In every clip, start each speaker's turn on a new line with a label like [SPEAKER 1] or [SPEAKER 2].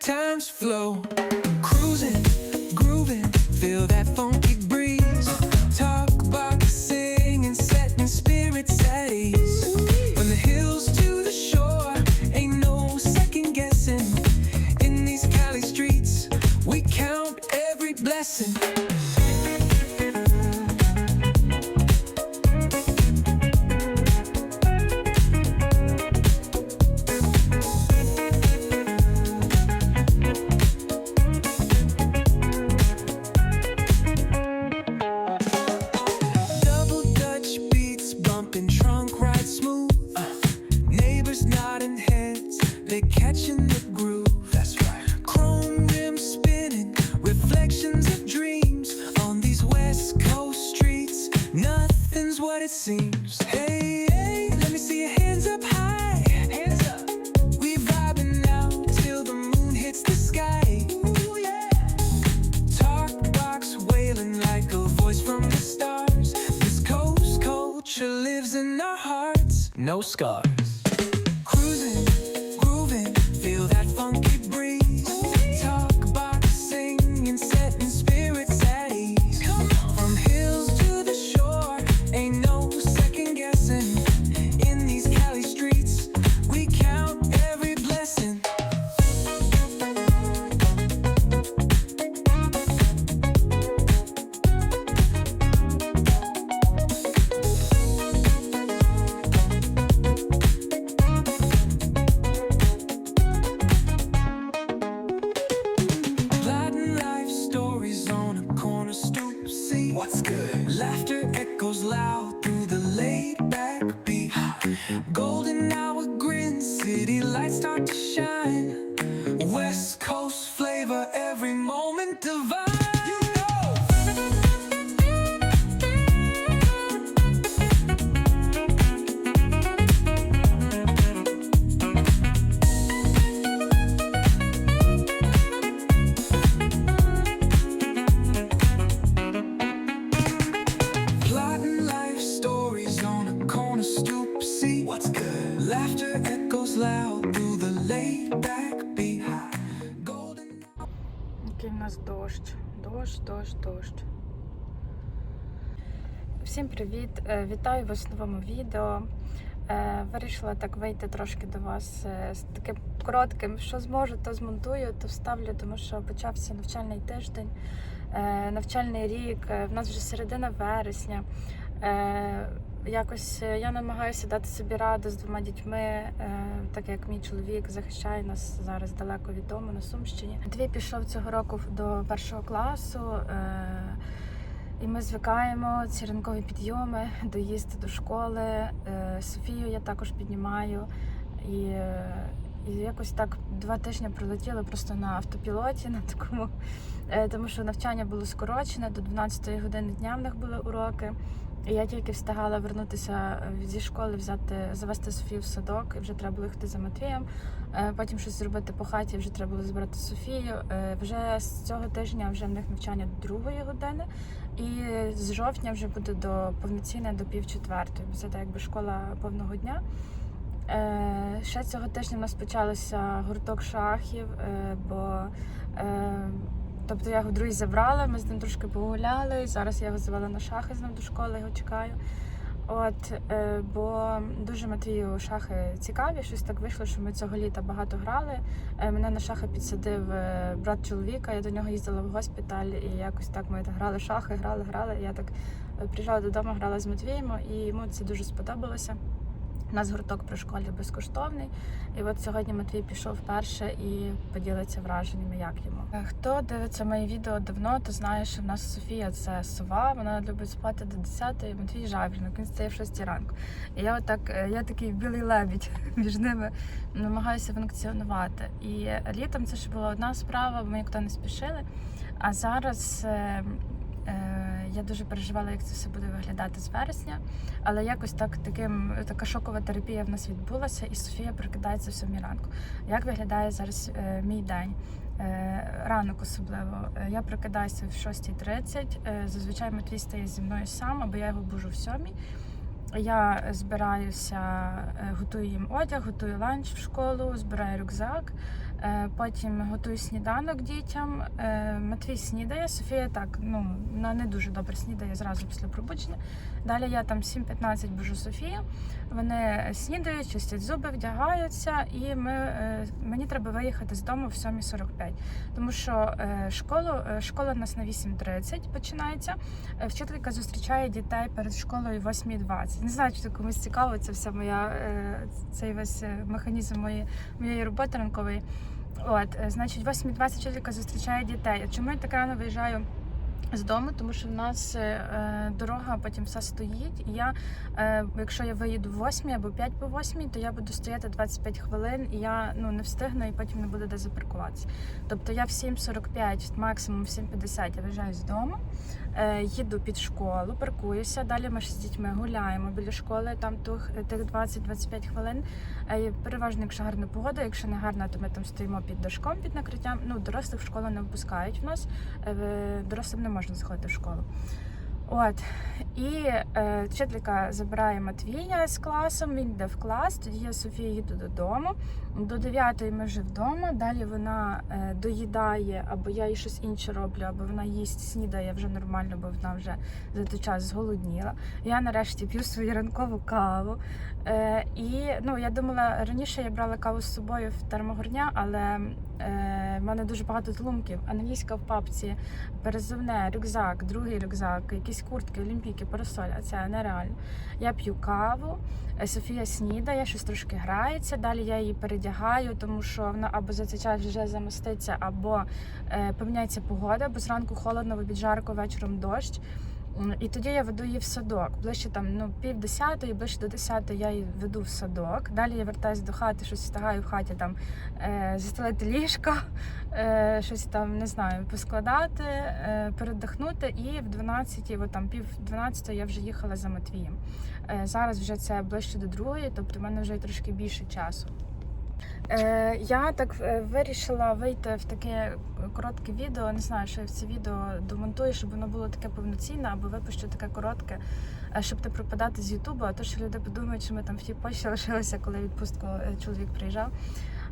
[SPEAKER 1] times flow. Cruising, grooving, feel that funky seems. Hey, hey, let me see your hands up high. Hands up. We vibing now till the moon hits the sky. Ooh, yeah. Talk box wailing like a voice from the stars. This coast culture lives in our hearts. No scars. Cruising, Golden hour grin, city lights start to shine. West Coast flavor,
[SPEAKER 2] Всім привіт! Е, Вітаю вас в новому відео. Е, Вирішила так вийти трошки до вас е, з таким коротким, що зможу, то змонтую, то вставлю, тому що почався навчальний тиждень, навчальний рік. В нас вже середина вересня. Якось я намагаюся дати собі раду з двома дітьми, так як мій чоловік захищає нас зараз далеко від дому на Сумщині. Дві пішов цього року до першого класу. І ми звикаємо ці ранкові підйоми, доїзди до школи. Е, Софію я також піднімаю. І, е, і якось так два тижні пролетіли просто на автопілоті, на такому, е, тому що навчання було скорочене, до 12 години дня в них були уроки. Я тільки встигала вернутися е, зі школи, взяти, завести Софію в садок, і вже треба було йти за Матвієм. Е, Потім щось зробити по хаті, вже треба було збирати Софію. Е, Вже з цього тижня вже в них навчання до другої години. І з жовтня вже буде до повноцінне до пів четвертої, це так якби школа повного дня. Ще цього тижня у нас почалося гурток шахів, бо тобто я його друзі забрала, ми з ним трошки погуляли. Зараз я його завела на шахи з ним до школи, його чекаю. От, е, бо дуже Матвію шахи цікаві. Щось так вийшло, що ми цього літа багато грали. Е, Мене на шахи підсадив е, брат чоловіка. Я до нього їздила в госпіталь, і якось так ми грали шахи, грали, грали. Я так приїжджала додому, грала з Матвієм, і йому це дуже сподобалося. У нас гурток при школі безкоштовний. І от сьогодні Матвій пішов вперше і поділиться враженнями, як йому. Е, Хто дивиться мої відео давно, то знає, що в нас Софія це сова. Вона любить спати до 10-ї, Матвій жабрінок, він стає в 6 ранку. І я отак, е, я такий білий лебідь між ними намагаюся функціонувати. І літом це ще була одна справа, бо ми ніхто не спішили. А зараз. Е, Я дуже переживала, як це все буде виглядати з вересня, але якось так таким така шокова терапія в нас відбулася, і Софія прокидається в сьомій ранку. Як виглядає зараз е, мій день? Е, Ранок особливо. Е, Я прокидаюся в 6.30. Е, Зазвичай Матвій стає зі мною сам, або я його бужу в сьомій. Я збираюся, е, готую їм одяг, готую ланч в школу, збираю рюкзак. Е, Потім готую сніданок дітям. Е, Матвій снідає, Софія так, ну вона не дуже добре снідає зразу після пробудження. Далі я там 7-15 бужу Софію. Вони снідають, чистять зуби, вдягаються, і ми, е, мені треба виїхати з дому в 7.45. Тому що школу, школа у нас на 8.30 починається. Вчителька зустрічає дітей перед школою 8.20. Не знаю, чи комусь цікаво, це вся моя цей весь механізм моєї, моєї роботи ранкової. От, е, значить, 8.20 вчителька зустрічає дітей. Чому я так рано виїжджаю? З дому, тому що в нас е, е, дорога потім все стоїть. І я, е, якщо я виїду в 8 або 5 по 8, то я буду стояти 25 хвилин, і я ну не встигну, і потім не буде де запаркуватися. Тобто я в 7.45, максимум в 7.50 я виїжджаю з дому, е, їду під школу, паркуюся. Далі ми ж з дітьми гуляємо біля школи, там тих, тих 20-25 хвилин. Е, Переважно, якщо гарна погода, якщо не гарна, то ми там стоїмо під дашком, під накриттям. Ну, дорослих в школу не впускають в нас. Е, Дорослим не можна заходити в школу. От і е, вчителька забирає Матвія з класом. Він йде в клас. Тоді я Софія їду додому. До 9 ми вже вдома. Далі вона е, доїдає, або я їй щось інше роблю, або вона їсть, снідає вже нормально, бо вона вже за той час зголодніла. Я нарешті п'ю свою ранкову каву. Е, і ну я думала, раніше я брала каву з собою в термогорня, але е, в мене дуже багато тлумків. Англійська в папці, перезивне, рюкзак, другий рюкзак, якісь куртки, олімпійки, парасоль. А це нереально. Я п'ю каву, е, Софія снідає, щось трошки грається. Далі я її передягаю, тому що вона або за цей час вже замоститься, або е, поміняється погода, бо зранку холодно, в обід жарко, вечором дощ. І тоді я веду її в садок. Ближче там ну пів десятої, ближче до десятої я її веду в садок. Далі я вертаюся до хати, щось встигаю в хаті там е, застелити ліжко, е, щось там не знаю, поскладати, е, передихнути. І в 12, от там пів 12 я вже їхала за Матвієм. Е, зараз вже це ближче до другої, тобто в мене вже трошки більше часу. Е, я так е, вирішила вийти в таке коротке відео. Не знаю, що я в це відео домонтую, щоб воно було таке повноцінне, або випущу таке коротке, е, щоб не пропадати з Ютубу. А то що люди подумають, що ми там в тій Польщі лишилися, коли відпустку е, чоловік приїжджав.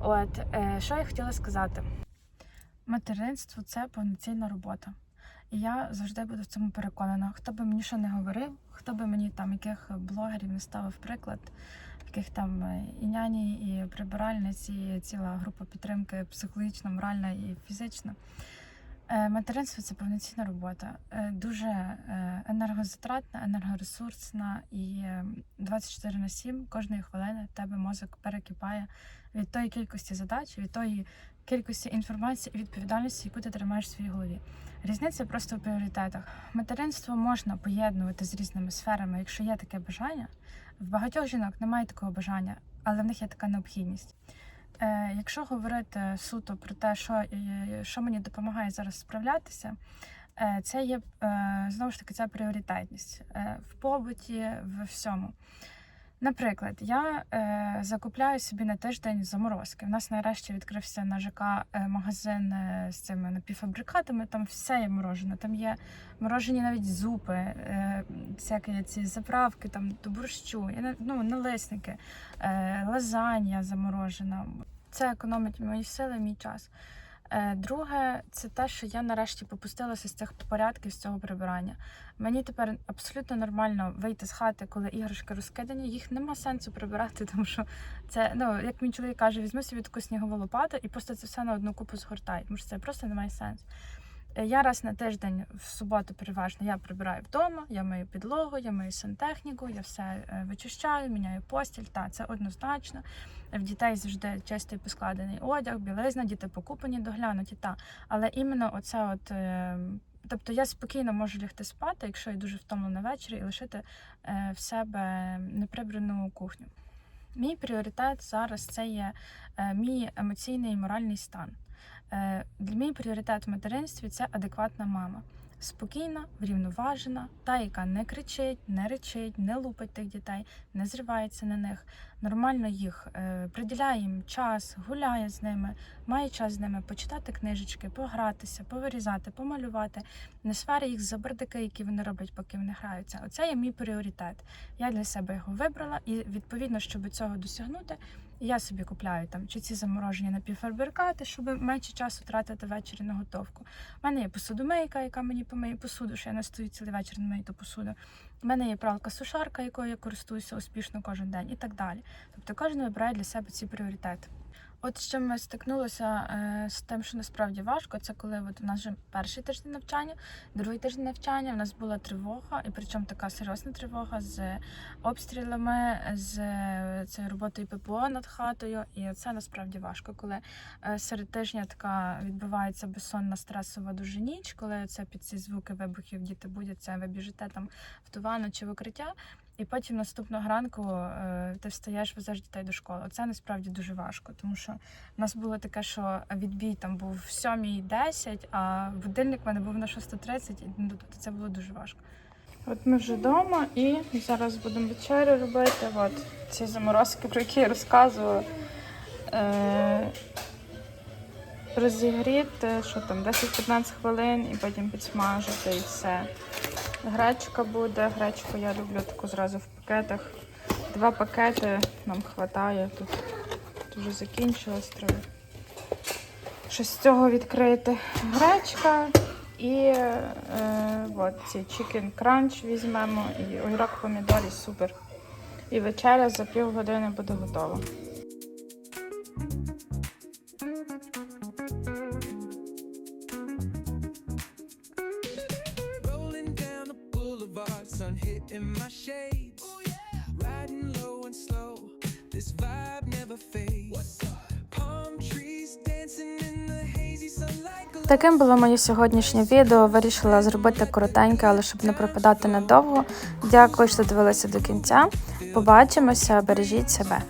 [SPEAKER 2] От е, що я хотіла сказати: материнство це повноцінна робота. І я завжди буду в цьому переконана. Хто би мені що не говорив, хто би мені там яких блогерів не ставив приклад, яких там е, і няні, і прибиральниць, і ціла група підтримки психологічна, моральна і фізична. Е, Материнство це повноцінна робота, Е, дуже енергозатратна, енергоресурсна і е, 24 на 7 кожної хвилини в тебе мозок перекипає від тої кількості задач, від тої кількості інформації і відповідальності, яку ти тримаєш в своїй голові. Різниця просто в пріоритетах. Материнство можна поєднувати з різними сферами, якщо є таке бажання. В багатьох жінок немає такого бажання, але в них є така необхідність. Е, якщо говорити суто про те, що, е, що мені допомагає зараз справлятися, е, це є знову ж таки ця пріоритетність в побуті, в всьому. Наприклад, я е, закупляю собі на тиждень заморозки. У нас нарешті відкрився на ЖК е, магазин е, з цими напівфабрикатами. Там все є морожене. Там є морожені навіть зупи, е, всякі ці заправки там до борщу, ну, налисники, е, лазанья заморожена. Це економить мої сили, мій час. Е, Друге, це те, що я нарешті попустилася з цих порядків, з цього прибирання. Мені тепер абсолютно нормально вийти з хати, коли іграшки розкидані. Їх нема сенсу прибирати, тому що це, ну як мій чоловік каже, візьми собі таку снігову лопату і просто це все на одну купу згортай, тому що це просто не має сенсу. Е, Я раз на тиждень в суботу переважно я прибираю вдома, я мию підлогу, я мию сантехніку, я все е, вичищаю, міняю постіль. Та це однозначно. В дітей завжди чистий поскладений одяг, білизна, діти покупані, доглянуті. Та але іменно оце, от е, тобто я спокійно можу лягти спати, якщо я дуже втомлена ввечері, і лишити в себе неприбрану кухню. Мій пріоритет зараз це є мій емоційний і моральний стан. Е, Для мій пріоритет в материнстві це адекватна мама. спокійна, врівноважена, та, яка не кричить, не речить, не лупить тих дітей, не зривається на них, нормально їх е, приділяє їм час, гуляє з ними, має час з ними почитати книжечки, погратися, повирізати, помалювати, не сварить їх за бардики, які вони роблять, поки вони граються. Оце є мій пріоритет. Я для себе його вибрала, і відповідно, щоб цього досягнути, я собі купляю там чи ці заморожені напівфабрикати, щоб менше часу тратити ввечері на готовку. У мене є посудомийка, яка мені помиє посуду, що я не стою цілий вечір не мию ту посуду. У мене є пралка-сушарка, якою я користуюся успішно кожен день, і так далі. Тобто кожен вибирає для себе ці пріоритети. От з чим ми стикнулися е, з тим, що насправді важко, це коли от у нас вже перший тиждень навчання, другий тиждень навчання. У нас була тривога, і причому така серйозна тривога з обстрілами, з е, цією роботою ППО над хатою. І це насправді важко, коли е, серед тижня така відбувається безсонна стресова дуже ніч, коли це під ці звуки вибухів діти будяться, ви біжите там в ту ванну чи в укриття. І потім наступного ранку е, ти встаєш, везеш дітей до школи. Це насправді дуже важко, тому що в нас було таке, що відбій там був в 7.10, а будильник в мене був на 6.30, і ну, тобто це було дуже важко. От ми вже вдома і зараз будемо вечерю робити. От ці заморозки, про які я розказувала. Е, розігріти, що там, 10-15 хвилин і потім підсмажити і все. Гречка буде. Гречку я люблю таку зразу в пакетах. Два пакети нам вистачає. Тут, вже закінчилось, треба щось з цього відкрити. Гречка і е, от ці chicken crunch візьмемо, і огірок помідор і супер. І вечеря за півгодини буде готова.
[SPEAKER 1] Sun hitting my shades. Riding low and slow, this vibe never fades. Palm trees dancing in the hazy sunlight.
[SPEAKER 2] Таким було моє сьогоднішнє відео. Вирішила зробити коротеньке, але щоб не пропадати надовго. Дякую, що дивилися до кінця. Побачимося, бережіть себе.